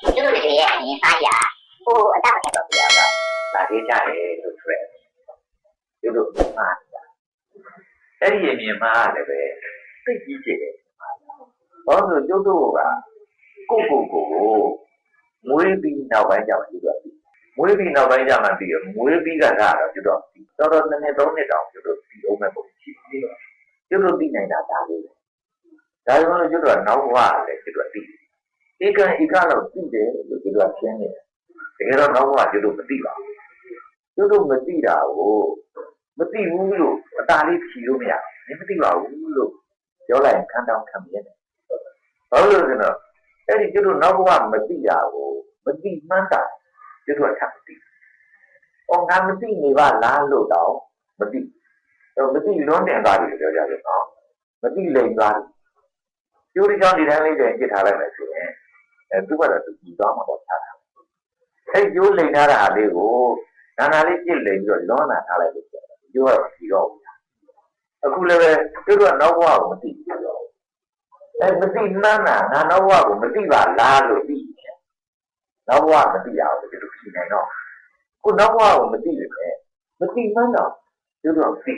ကျွတ်တို့တွေရဲ့အရင်စားရဟိုအတောက်ကတော့ပြောတော့လာခဲ့ကြတယ်လို့ဆိုရဲကျွတ်တို့မှားတာအဲ့ဒီအမြင်မှားလည်းပဲသိကြီးကျယ်တယ်ဘာလို့ကျွတ်တို့ကကိုကိုကိုကိုမွေးပြီးနောက်ပိုင်းကျမှကျွတ်တို့ပြီးမွေးပြီးနောက်ပိုင်းကျမှပြီးမွေးပြီးကကတော့ကျွတ်တို့ပြီးတော်တော်နှစ်နှစ်သုံးနှစ်တောင်ကျွတ်တို့ပြီးအောင်မဲ့ပုံရှိတယ်ကျွတ်တို့ပြီးနိုင်တာဒါလေးပဲဒါကြောင့်ကျွတ်တို့ကနောက်ဘဝလည်းကျွတ်တို့ပြီး ဧကံဧကလောက်ပြီးတယ်လို့ကျွတ်တို့ကရှင်းနေတယ်တကယ်တော့နောက်ဘဝကျွတ်တို့မသိပါဘူးကျွတ်တို့မသိတာကိုမသိဘူးလို့အတားလေးဖြီလို့မရဘူးမသိပါဘူးလို့ပြောလိုက်ရင်ခံတောင်းခံမြင်တယ်ဘာလို့လဲဆိုတော့အဲ့ဒီကျွတ်တို့နောက်ဘဝမသိတာကိုမသိမှန်းတာကျွတ်တို့ကထပ်မသိ။အော်ငါမသိနေပါလားလို့တော့မသိ။တော့မသိလွန်းတင်သွားပြီလို့ပြောကြတယ်နော်။မသိလိမ်သွားပြီ။ကျိုးဒီကြောင့်ဒီတိုင်းလေးတွေပြစ်ထားလိုက်မယ်ဆိုရင် အဲသူကတော့သူကြည့်သွားမှာတော့ချတာ။အဲကျိုးလိမ်ထားတာလေးကိုနာနာလေးပြစ်လိမ်ပြီးတော့လွန်းလာထားလိုက်လို့ပြောတယ်။ကျိုးကတော့ကြည့်တော့ဘူး။အခုလည်းပဲသူတို့ကနောက်ဘဝကိုမသိဘူးပြော။အဲမသိမှန်းတာငါနောက်ဘဝကိုမသိပါလားလို့သိတယ်။နောက်ဘဝမသိရအောင်ဒီလိုဖြေနိုင်တော့ကိုနောက်ဘဝကိုမသိရပဲမသိမှန်းတော့သူတို့ကသိ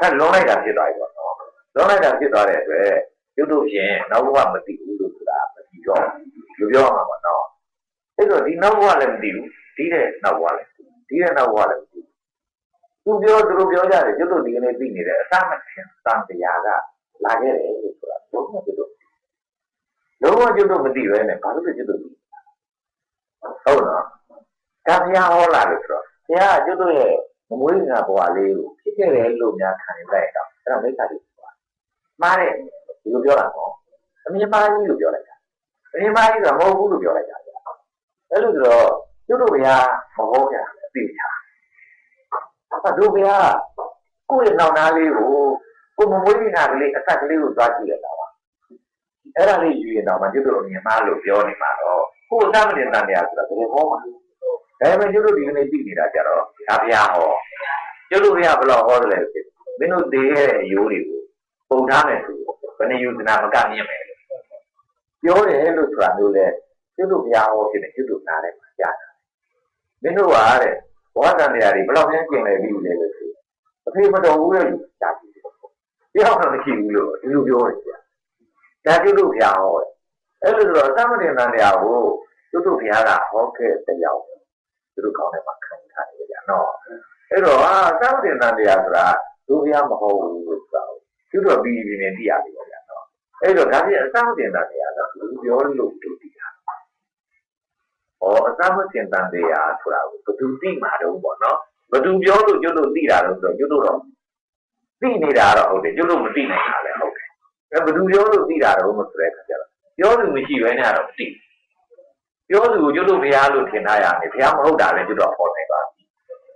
အဲလွန်လိုက်တာဖြစ်သွားပြီပေါ့နော်လွန်လိုက်တာဖြစ်သွားတဲ့အတွက်သူတို့ဖြင့်နောက်ဘဝမသိဘူးလို့ဆိုတာမသိတော့ လူပြောမှာပေါ့နော်အဲ့တော့ဒီနောက်ဘဝလည်းမသိဘူးဒီတဲ့နောက်ဘဝလည်းဒီတဲ့နောက်ဘဝလည်းမသိဘူးသူပြောသူတို့ပြောကြတယ်ကျွတ်တို့ဒီကနေ့သိနေတယ်အသမထင်တန်တရားကလာခဲ့တယ်လို့ဆိုတာလုံးဝကျွတ်တို့လုံးဝကျွတ်တို့မသိပဲနဲ့ဘာလို့ကျွတ်တို့သိဟုတ်နော်ဒါဘုရားဟောလာလို့ဆိုတော့ဘုရားကကျွတ်တို့ရဲ့မမွေးငါဘဝလေးကိုဖြစ်ခဲ့တယ်လို့များခံနေလိုက်တော့အဲ့ဒါမိစ္ဆာတိဆိုတာမှားတယ်ဒီလိုပြောတာနော်အမြင်မှားကြီးလို့ပြောလိုက်တာ အမြင်မှားကြီးကမဟုတ်ဘူးလို့ပြောလိုက်တာအဲ့လိုဆိုတော့ကျွတ်တို့ဘုရားမဟောကြအသိချာအတို့ဘုရားကိုယ့်ရဲ့နောက်သားလေးကိုကိုမမွေးငါကလေးအသက်ကလေးကိုသွားကြည့်ရတာပါအဲ့ဒါလေးယူရင်တော့မကျွတ်တို့အမြင်မှားလို့ပြောနေမှာတော့ကိုယ်အသမတင်တန်တရားဆိုတာတကယ်ဟောမှာဒါပေမဲ့ကျွတ်တို့ဒီကနေ့သိနေတာကြတော့ဒါဘုရားဟောကျွတ်တို့ဘုရားဘယ်လိုဟောတယ်လဲမင်းတို့တည်ရဲ့အယိုးတွေကိုပုံထားမယ်ဆိုဘယ်နှယူဇနာမကမြင်မယ် ပြောတယ်လို့ဆိုတာမျိုးလဲကျွတ်တို့ဘုရားဟောဖြစ်တယ်ကျွတ်တို့နားထဲမှာကြားတာမင်းတို့ကတဲ့ဘောဓံတရားတွေဘယ်လောက်များကျင်လဲပြီးလဲလို့ဆိုအဖေမတော်ဘူးလေကြားကြည့်ပြောတော့မရှိဘူးလို့ဒီလိုပြောတယ်ကြာဒါကျွတ်တို့ဘုရားဟောတယ်အဲ့လိုဆိုတော့သမတင်တန်တရားကိုကျွတ်တို့ဘုရားကဟောခဲ့တရားသူတို့ကောင်းတယ်မှာခံထားနေကြနော်အဲ့တော့အာသမတင်တန်တရားဆိုတာသူဘုရားမဟုတ်ဘူးလို့ဆိုတာကျွတ်တို့ပြီးပြီးနေသိရပြီပေါ့ဗျာနော် အဲ့တော့ဒါပြည့်အသမတင်တန်တရားကလူပြောလို့သူသိတာဩအသမတင်တန်တရားဆိုတာကိုဘယ်သူသိမှာတော့ပေါ့နော်ဘယ်သူပြောလို့ကျွတ်တို့သိတာတော့ဆိုတော့ကျွတ်တို့တော့သိနေတာတော့ဟုတ်တယ်ကျွတ်တို့မသိနိုင်တာလည်းဟုတ်တယ်အဲဘယ်သူပြောလို့သိတာတော့မဆိုတဲ့ခါကျတော့ပြောသူမရှိဘဲနဲ့တော့မသိပြောသူကိုကျွတ်တို့ဘုရားလို့ထင်ထားရတယ်ဘုရားမဟုတ်တာလည်းကျွတ်တော့ဟောနိုင်ပါဘူး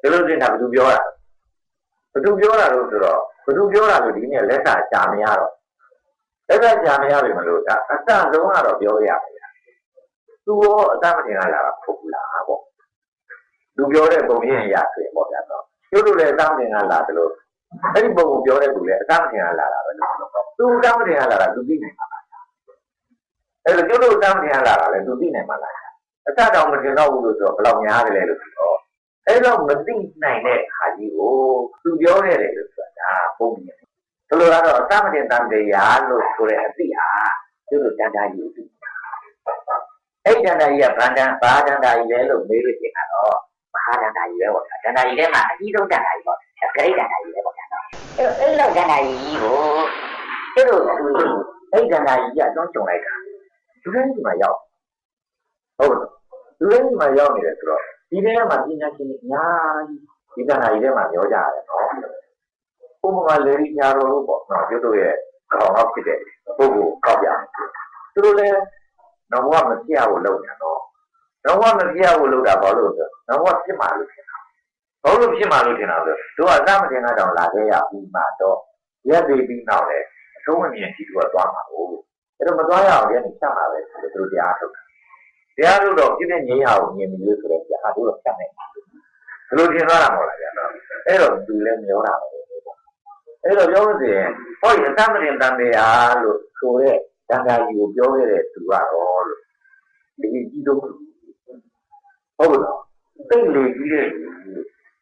ဒီလိုတင်တာဘယ်သူပြောတာဘယ်သူပြောတာလို့ဆိုတော့ဘယ်သူပြောတာလို့ဒီနေ့လက်စာရှာမရတော့ လက်စာရှာမရပြီမလို့ဒါအစဆုံးကတော့ပြောရမယ်သူရောအတမတင်လာတာဖုတ်လားပေါ့သူပြောတဲ့ပုံရင်ရဆိုရင်ပေါ့ဗျာတော့ကျွတ်တို့လည်းအတမတင်လာတယ်လို့အဲ့ဒီပုံကိုပြောတဲ့သူလည်းအတမတင်လာတာပဲလို့သူအတမတင်လာတာသူသိနိုင်ပါလားအဲ့တော့ကျွတ်တို့အတမတင်လာတာလည်းသူသိနိုင်ပါလားအစတောင်မတင်တော့ဘူးလို့ဆိုတော့ဘယ်လောက်များတယ်လဲလို့ဆိုတော့အဲ့တော့မသိနိုင်တဲ့ခါကြီးကိုသူပြောနေတယ်လို့ဆိုတာပုံမြင် ဘယ်လိုလဲတော့အတမတင်တန်တရားလို့ဆိုတဲ့အသိဟာကျွတ်တို့တန်တာကြီးကိုသိအဲ့တန်တာကြီးကဗန္ဒန်ဘာတန်တာကြီးလဲလို့မေးလို့ပြင်တာတော့မဟာတန်တာကြီးပဲပေါ့တန်တာကြီးထဲမှာအကြီးဆုံးတန်တာကြီးပေါ့အဂရိတန်တာကြီးပဲပေါ့နော်အဲ့အဲ့လောက်တန်တာကြီးကိုကျွတ်တို့အဲ့တန်တာကြီးကတွန်းကြုံလိုက်တာသူတိုင်းဒီမှာရောက်ဟုတ်လားလူတိုင်းဒီမှာရောက်နေတယ်ဆိုတော့ဒီထဲမှာပညာရှင်တွေအများကြီးဒီကဏ္ဍကြီးထဲမှာပြောကြရတယ်နော်ဥ ပမာလေရီညာတော်လို့ပေါ့နော်ကျွတ်တို့ရဲ့ခေါင်းတော့ဖြစ်တဲ့ပုဂ္ဂိုလ်ကောက်ပြသူတို့လည်းတော့ဘဝမပြတ်ဖို့လုပ်နေတော့တော့ဘဝမပြတ်ဖို့လုပ်တာဘာလို့လဲဆိုတော့ဘဝဖြစ်မှာလို့ထင်တာဘာလို့ဖြစ်မှာလို့ထင်တာလဲတို့ကသမတင်ကတော့လာခဲ့ရပြီးမှတော့ရက်သေးပြီးနောက်လဲအဆုံးအမြင်ကြီးတို့ကသွားမှာဟုတ်အဲ့တော့မသွားရအောင်လည်းနေချက်မှာပဲဆိုတော့တို့တရားထုတ်တရားထုတ်တော့ပြည့်ပြည့်ငြိမ်းရအောင်မြင်ပြီးလို့ဆိုတော့တရားတို့တော့ဖြတ်နေမှာဘယ်လိုထင်သွားတာမဟုတ်လားဗျာနော်အဲ့တော့သူလည်းမျောတာပဲ အဲ့တော့ပြောလို့ဆိုရင်ဟောဒီသမတင်တန်တရားလို့ဆိုတဲ့တန်ခါကြီးကိုပြောခဲ့တဲ့သူကတော့လို့လေကြီးတော့ဟုတ်လားတိတ်လေကြီးတဲ့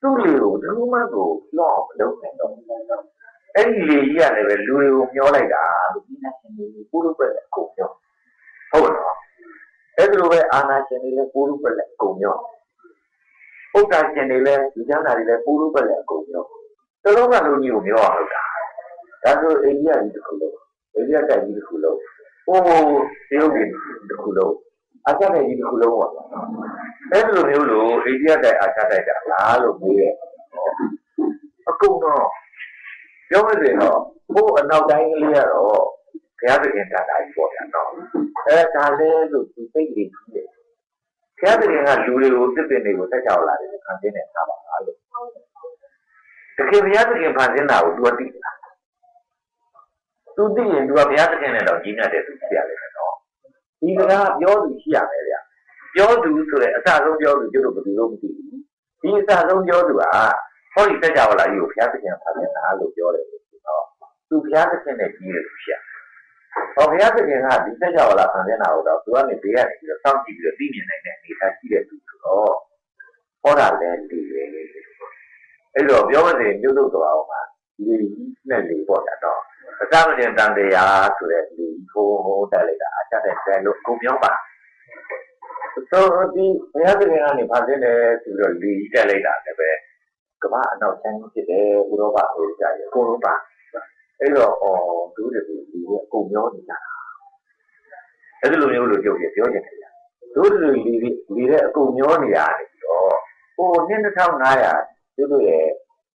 သူ့လေကိုဒီလိုမှကိုလော့လုပ်နေတော့အဲ့ဒီလေကြီးကလည်းပဲလူတွေကိုမျောလိုက်တာလို့ဒီနာရှင်ကြီးပုရုပ်ပဲအကုန်မျောဟုတ်လားအဲ့ဒီလိုပဲအာနာရှင်တွေလည်းပုရုပ်ပဲအကုန်မျောဥက္ကရှင်တွေလည်းဒီကျမ်းစာတွေလည်းပုရုပ်ပဲအကုန်မျော တလုံးကလူကြီးကိုမျောအောင်လုပ်တာဒါဆိုအိန္ဒိယကြီးတစ်ခုလုံးအိန္ဒိယတိုက်ကြီးတစ်ခုလုံးဟိုတရုတ်ပြည်တစ်ခုလုံးအာရှတိုက်ကြီးတစ်ခုလုံးပေါ့အဲ့ဒီလိုမျိုးလို့အိန္ဒိယတိုက်အာရှတိုက်တာလားလို့ပြောရဲ့အကုန်တော့ပြောမစင်တော့ဟိုအနောက်တိုင်းကလေးကတော့ဘုရားသခင်တာတာကြီးပေါ့ဗျာနော်အဲဒါလဲလို့သူသိကြည့်တယ်ဘုရားသခင်ကလူတွေကိုတစ်ပင်တွေကိုတက်ကြောက်လာတယ်ခံသိနေထားပါလားလို့ တကယ်ဘုရားသခင်ဖန်ဆင်းတာကိုသူကသိတယ်သူသိရင်သူကဘုရားသခင်နဲ့တော့ကြီးမြတ်တယ်သူသိရလိမ့်မယ်နော်ဒီကကပြောသူရှိရမယ်ဗျာပြောသူဆိုတဲ့အစဆုံးပြောသူကျတို့ဘယ်သူလို့မသိဘူးဒီအစဆုံးပြောသူကဟောဒီတက်ကြောက်လာကြီးကိုဘုရားသခင်ဖန်ဆင်းတာလို့ပြောတယ်ဆိုတော့သူဘုရားသခင်နဲ့ကြီးတယ်သူရှိရဟောဘုရားသခင်ကဒီတက်ကြောက်လာဖန်ဆင်းတာကိုတော့သူကနေဘေးကနေပြီးတော့စောင့်ကြည့်ပြီးတော့သိမြင်နိုင်တဲ့အနေအထားရှိတဲ့သူဆိုတော့ဟောတာလည်းဒီပဲ အဲ့တော့ပြောမစင်မြို့တို့တော်အောင်မှာလေကြီးနဲ့လေပေါ့ဗျာတော့အစမတင်တန်တရားဆိုတဲ့လေထိုးဟိုတက်လိုက်တာအချက်တဲ့တဲလို့ကုန်ပြောပါဆိုဒီဘုရားသခင်ကနေဖန်ဆင်းတယ်ဆိုတော့လေကြီးတက်လိုက်တာလည်းပဲကမ္ဘာအနောက်တိုင်းဖြစ်တယ်ဥရောပဟိုကြရအကုန်လုံးပါအဲ့တော့အော်သူတို့တွေဒီအကုန်ပြောနေကြတာအဲ့ဒီလိုမျိုးလို့ပြောပြပြောချင်တယ်တို့တွေလေလေတဲ့အကုန်မျောနေရတယ်ပြီးတော့ဟိုနှစ်2500 တို့တို့ရဲ့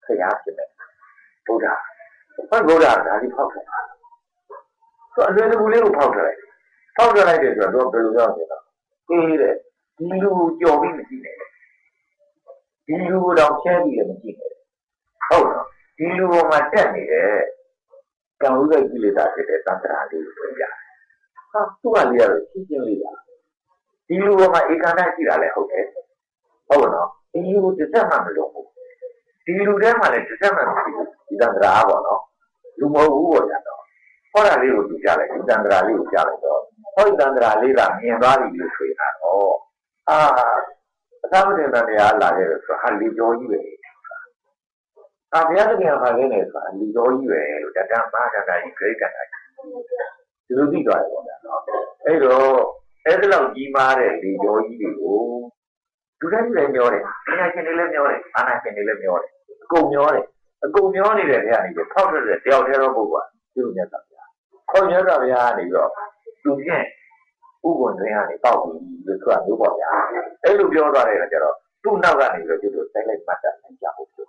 ခရီးဖြစ်တယ်ဘုရားဘယ်ဘုရားဒါဒီဖောက်တယ်ဆိုအလွယ်တကူလေးကိုဖောက်တယ်ဖောက်တယ်လိုက်တယ်ဆိုတော့ဘယ်လိုရောက်နေလဲအေးတဲ့ဒီလူကိုကြော်ပြီးမကြည့်နဲ့ဒီလူကိုတော့ချဲပြီးလည်းမကြည့်နဲ့ဟုတ်လားဒီလူပေါ်မှာတက်နေတဲ့ကံဥဒ္ဒကိလေသာဖြစ်တဲ့သံဃာလေးကိုပြောပြတယ်ဟာသူ့ကလေးကတော့ရှင်းရှင်းလေးပါဒီလူပေါ်မှာဧကန္တရှိတာလည်းဟုတ်တယ်ဟုတ်နော်ဒီလူကိုတစ်သက်မှမလုံးဘူး ဒီလူထဲမှာလည်းတစ်သက်မှမရှိဘူးဒီသံဃာပေါ့နော်လူမဟုတ်ဘူးပေါ့ညာတော့ဟောတာလေးကိုသူကြားလိုက်ဒီသံဃာလေးကိုကြားလိုက်တော့ဟောဒီသံဃာလေးကမြင်သွားပြီလို့ဆိုရင်တော့အာအသာမတင်တဲ့တရားလာခဲ့တယ်ဆိုဟာလီကျော်ကြီးပဲအာဘုရားသခင်ကပါခဲ့တယ်ဆိုတာလီကျော်ကြီးပဲလို့တတမဟာကတာကြီးဂရိတ်ကတာကြီးဒီလိုသိသွားတယ်ပေါ့ဗျာနော်အဲ့တော့အဲ့ဒီလောက်ကြီးမားတဲ့လီကျော်ကြီးတွေကို လူတိုင်းလည်းမျောတယ်ပညာရှင်တွေလည်းမျောတယ်အာနာရှင်တွေလည်းမျောတယ်အကုန်မျောတယ်အကုန်မျောနေတဲ့နေရာနေပြီးထောက်တဲ့တယောက်တည်းတော့ပုဂ္ဂိုလ်ကသူ့မြတ်စွာဘုရားခေါင်းမြတ်စွာဘုရားကနေပြီးတော့သူဖြင့်ဥပ္ပန္တွင်ကနေပေါက်ပြီးလို့ဆိုတာမျိုးပေါ့ဗျာအဲ့လိုပြောသွားတယ်ကကြတော့သူ့နောက်ကနေပြီးတော့ကျွတ်တို့ဆိုင်လိုက်မှတ်တာနိုင်ကြဖို့ပြော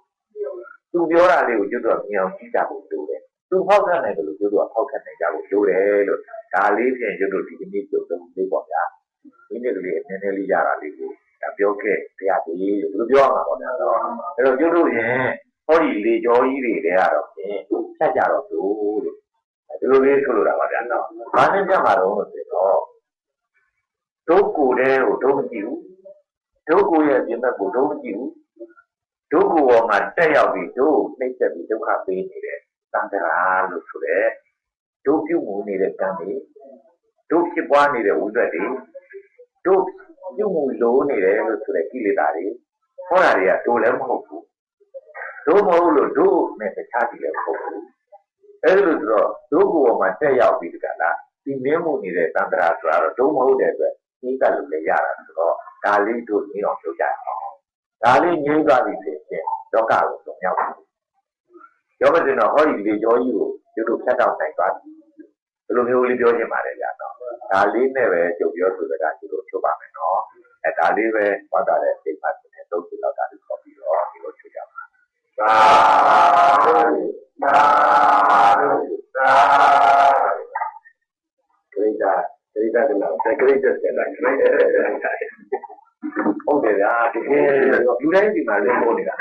သူပြောတာလေးကိုကျွတ်တို့မြင်အောင်ကြည့်ကြဖို့လိုတယ်သူဖောက်ခတ်နိုင်တယ်လို့ကျွတ်တို့ကဖောက်ခတ်နိုင်ကြဖို့လိုတယ်လို့ဒါလေးဖြင့်ကျွတ်တို့ဒီကနေ့ပြုတ်တော့လေးပေါ့ဗျာဒီနေ့ကလေးနည်းနည်းလေးရတာလေးကို ဒါပြောခဲ့တရားကြီးလို့ပြောရမှာပေါ့ဗျာတော့အဲ့တော့ကျွတ်တို့ရင်ဟောဒီလေကြောကြီးတွေတဲကတော့ဖြင့်ဖြတ်ကြတော့သူလို့ဒီလိုလေးဆိုလိုတာပါဗျာတော့ဘာနဲ့ပြမှာတော့ဆိုတော့ဒုက္ကိုတဲ့ကိုဒုမကြည့်ဘူးဒုက္ကိုရဲ့ပြင်ဘက်ကိုဒုမကြည့်ဘူးဒုက္ကိုပေါ်မှာတက်ရောက်ပြီးဒုနှိမ့်ဆက်ပြီးဒုက္ခပေးနေတဲ့သံဃာလို့ဆိုတဲ့ဒုပြုမှုနေတဲ့ကံတွေဒုဖြစ်ပွားနေတဲ့ဝိသက်တွေဒု ပြုမှုလုံးနေတယ်လို့ဆိုတဲ့ကိလေသာတွေဟောတာတွေကဒုလည်းမဟုတ်ဘူးဒုမဟုတ်လို့ဒုနဲ့တခြားကြီးလည်းမဟုတ်ဘူးအဲဒီလိုဆိုတော့ဒုကိုယ်ပေါ်မှာတက်ရောက်ပြီးတကလားဒီမင်းမှုနေတဲ့တန္တရာဆိုတာတော့ဒုမဟုတ်တဲ့အတွက်ဤကလူလည်းရတာဆိုတော့ဒါလေးတို့နေအောင်လုပ်ကြအောင်ဒါလေးငြိမ်းသွားပြီဖြစ်ရင်လောကကိုသုံးရောက်ပြီပြောမစင်တော့ဟောဒီလေကြောကြီးကိုတို့တို့ဖြတ်တောက်နိုင်သွားပြီ ဘယ်လိုမျိုးလေးပြောချင်ပါတယ်ဗျာတော့ဒါလေးနဲ့ပဲကြုံပြောဆိုကြတာဒီလိုချုပ်ပါမယ်နော်အဲဒါလေးပဲဟောတာတဲ့စိတ်ဖတ်တဲ့သုံးခုလောက်တာကိုခေါ်ပြီးတော့ဒီလိုချုပ်ကြပါသာသာသာဂရိတာဂရိတာကလည်းဂရိတာဆက်လိုက်လိုက်ဟုတ်တယ်ဗျာတကယ်လူတိုင်းဒီမှာလည်းဟောနေတာနော်